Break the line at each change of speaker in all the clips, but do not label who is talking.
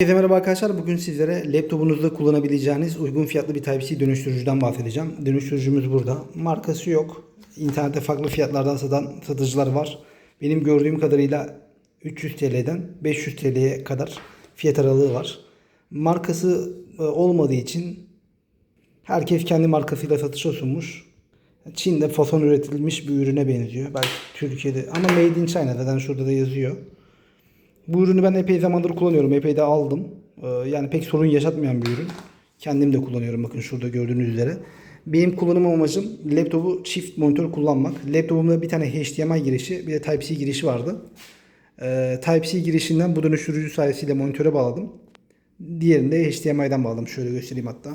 Herkese merhaba arkadaşlar. Bugün sizlere laptopunuzda kullanabileceğiniz uygun fiyatlı bir Type-C dönüştürücüden bahsedeceğim. Dönüştürücümüz burada. Markası yok. İnternette farklı fiyatlardan satan satıcılar var. Benim gördüğüm kadarıyla 300 TL'den 500 TL'ye kadar fiyat aralığı var. Markası e, olmadığı için herkes kendi markasıyla satışa sunmuş. Çin'de fason üretilmiş bir ürüne benziyor. Belki Türkiye'de ama Made in China zaten şurada da yazıyor. Bu ürünü ben epey zamandır kullanıyorum. Epey de aldım. Ee, Yani pek sorun yaşatmayan bir ürün. Kendim de kullanıyorum bakın şurada gördüğünüz üzere. Benim kullanım amacım laptopu çift monitör kullanmak. Laptopumda bir tane HDMI girişi bir de Type-C girişi vardı. Ee, Type-C girişinden bu dönüştürücü sayesinde monitöre bağladım. Diğerini de HDMI'den bağladım. Şöyle göstereyim hatta.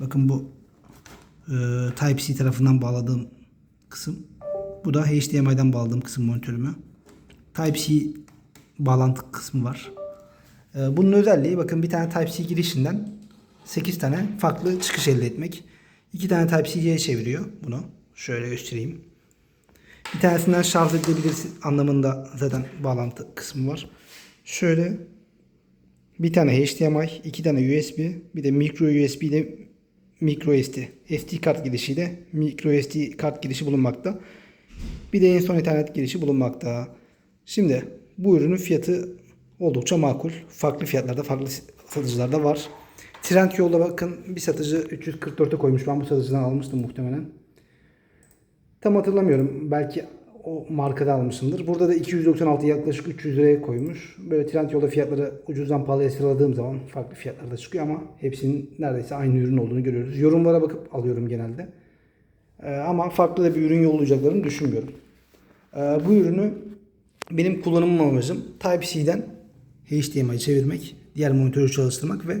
Bakın bu e, Type-C tarafından bağladığım kısım. Bu da HDMI'den bağladığım kısım monitörüme. Type-C bağlantı kısmı var. Ee, Bunun özelliği bakın bir tane Type-C girişinden 8 tane farklı çıkış elde etmek. 2 tane Type-C'ye çeviriyor bunu. Şöyle göstereyim. Bir tanesinden şarj edilebilirsin anlamında zaten bağlantı kısmı var. Şöyle bir tane HDMI, iki tane USB, bir de micro USB ile micro SD. SD kart girişiyle micro SD kart girişi bulunmakta. Bir de en son ethernet girişi bulunmakta. Şimdi bu ürünün fiyatı oldukça makul. Farklı fiyatlarda, farklı satıcılarda var. Trendyol'da bakın bir satıcı 344'e koymuş. Ben bu satıcıdan almıştım muhtemelen. Tam hatırlamıyorum. Belki o markada almışımdır. Burada da 296 yaklaşık 300 liraya koymuş. Böyle Trendyol'da fiyatları ucuzdan pahalıya sıraladığım zaman farklı fiyatlarda çıkıyor ama hepsinin neredeyse aynı ürün olduğunu görüyoruz. Yorumlara bakıp alıyorum genelde. Ee, ama farklı da bir ürün yollayacaklarını düşünmüyorum. Ee, bu ürünü benim kullanım amacım Type-C'den HDMI çevirmek, diğer monitörü çalıştırmak ve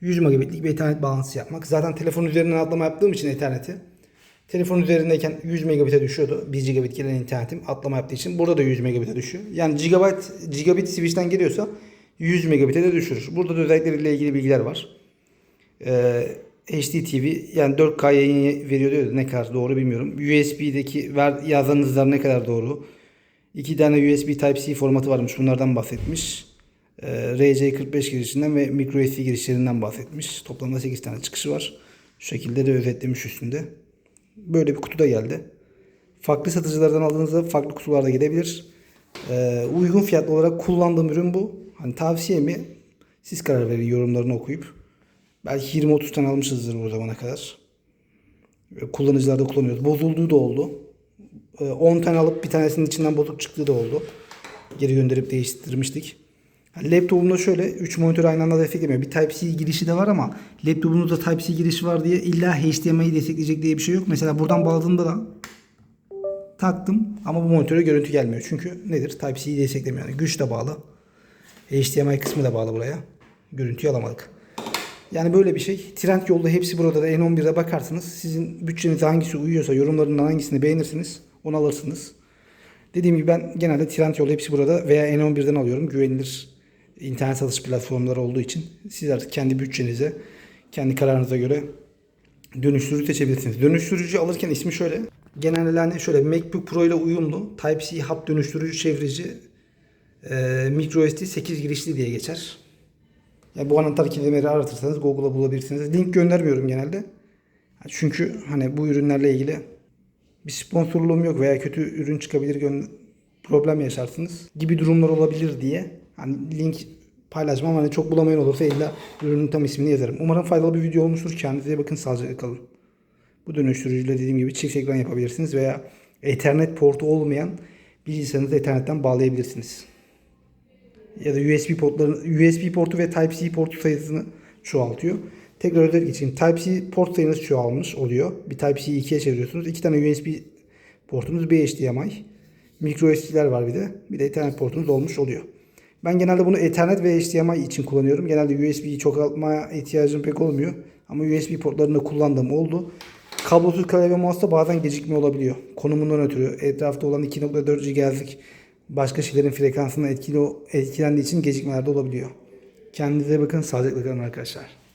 100 megabitlik bir ethernet bağlantısı yapmak. Zaten telefon üzerinden atlama yaptığım için etherneti telefon üzerindeyken 100 megabit'e düşüyordu. 1 gigabit gelen internetim atlama yaptığı için burada da 100 megabit'e düşüyor. Yani gigabyte gigabit switch'ten geliyorsa 100 megabit'e de düşürür. Burada da özellikleriyle ilgili bilgiler var. Ee, HDTV yani 4K yayın veriyor diyor ne kadar doğru bilmiyorum. USB'deki ver, yazan hızlar ne kadar doğru. İki tane USB Type-C formatı varmış. Bunlardan bahsetmiş. Ee, RC45 girişinden ve microSD girişlerinden bahsetmiş. Toplamda 8 tane çıkışı var. Şu şekilde de özetlemiş üstünde. Böyle bir kutu da geldi. Farklı satıcılardan aldığınızda farklı kutular da gelebilir. Ee, uygun fiyatlı olarak kullandığım ürün bu. Hani tavsiye mi? Siz karar verin yorumlarını okuyup. Belki 20-30 tane almışızdır bu zamana kadar. Kullanıcılar da kullanıyoruz. Bozulduğu da oldu. Ee, 10 tane alıp bir tanesinin içinden bozuk çıktığı da oldu. Geri gönderip değiştirmiştik. Yani laptopumda şöyle 3 monitör aynı anda desteklemiyor. Bir Type-C girişi de var ama laptopunuzda Type-C girişi var diye illa HDMI'yi destekleyecek diye bir şey yok. Mesela buradan bağladığımda da taktım ama bu monitöre görüntü gelmiyor. Çünkü nedir? Type-C'yi desteklemiyor. Yani güç de bağlı. HDMI kısmı da bağlı buraya. Görüntüyü alamadık. Yani böyle bir şey. Trend yolda hepsi burada da N11'de bakarsınız. Sizin bütçenize hangisi uyuyorsa yorumlarından hangisini beğenirsiniz onu alırsınız. Dediğim gibi ben genelde Trendyol hepsi burada veya N11'den alıyorum. Güvenilir internet satış platformları olduğu için siz artık kendi bütçenize, kendi kararınıza göre dönüştürücü seçebilirsiniz. Dönüştürücü alırken ismi şöyle. Genelde hani şöyle MacBook Pro ile uyumlu Type-C hat dönüştürücü çevirici e, microSD 8 girişli diye geçer. Yani bu anahtar kelimeleri aratırsanız Google'a bulabilirsiniz. Link göndermiyorum genelde. Çünkü hani bu ürünlerle ilgili bir sponsorluğum yok veya kötü ürün çıkabilir problem yaşarsınız gibi durumlar olabilir diye hani link paylaşmam hani çok bulamayan olursa illa ürünün tam ismini yazarım. Umarım faydalı bir video olmuştur. Kendinize bakın sağlıcakla kalın. Bu dönüştürücüyle dediğim gibi çift ekran yapabilirsiniz veya Ethernet portu olmayan bilgisayarınızı Ethernet'ten bağlayabilirsiniz. Ya da USB portların USB portu ve Type-C portu sayısını çoğaltıyor. Tekrar özel geçeyim. Type-C port sayınız çoğalmış oluyor. Bir Type-C'yi 2'ye çeviriyorsunuz. İki tane USB portunuz, HDMI. Micro SD'ler var bir de. Bir de Ethernet portunuz olmuş oluyor. Ben genelde bunu Ethernet ve HDMI için kullanıyorum. Genelde USB'yi çoğaltmaya ihtiyacım pek olmuyor. Ama USB portlarını kullandığım oldu. Kablosuz klavye mouse'da bazen gecikme olabiliyor. Konumundan ötürü etrafta olan 2.4 GHz'lik başka şeylerin frekansından etkili, etkilendiği için gecikmeler de olabiliyor. Kendinize bakın. Sağlıcakla kalın arkadaşlar.